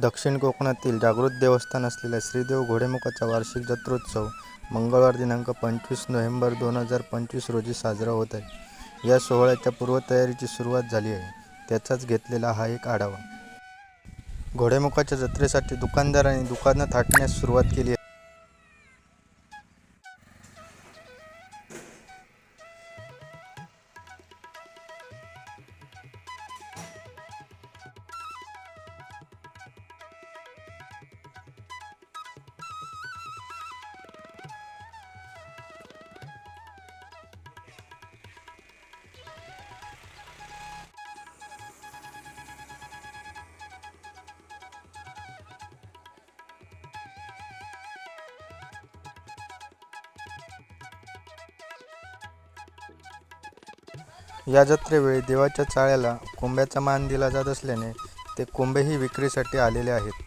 दक्षिण कोकणातील जागृत देवस्थान असलेल्या श्रीदेव घोडेमुखाचा वार्षिक जत्रोत्सव मंगळवार दिनांक पंचवीस नोव्हेंबर दोन हजार पंचवीस रोजी साजरा होत आहे. या सोहळ्याच्या पूर्वतयारीची सुरुवात झाली आहे. त्याचाच घेतलेला हा एक आढावा. घोडेमुखाच्या जत्रेसाठी दुकानदारांनी दुकानं थाटण्यास सुरुवात केली आहे. या जत्रेवेळी देवाच्या चाळ्याला कोंब्याचा मान दिला जात असल्याने ते कोंबेही विक्रीसाठी आलेले आहेत.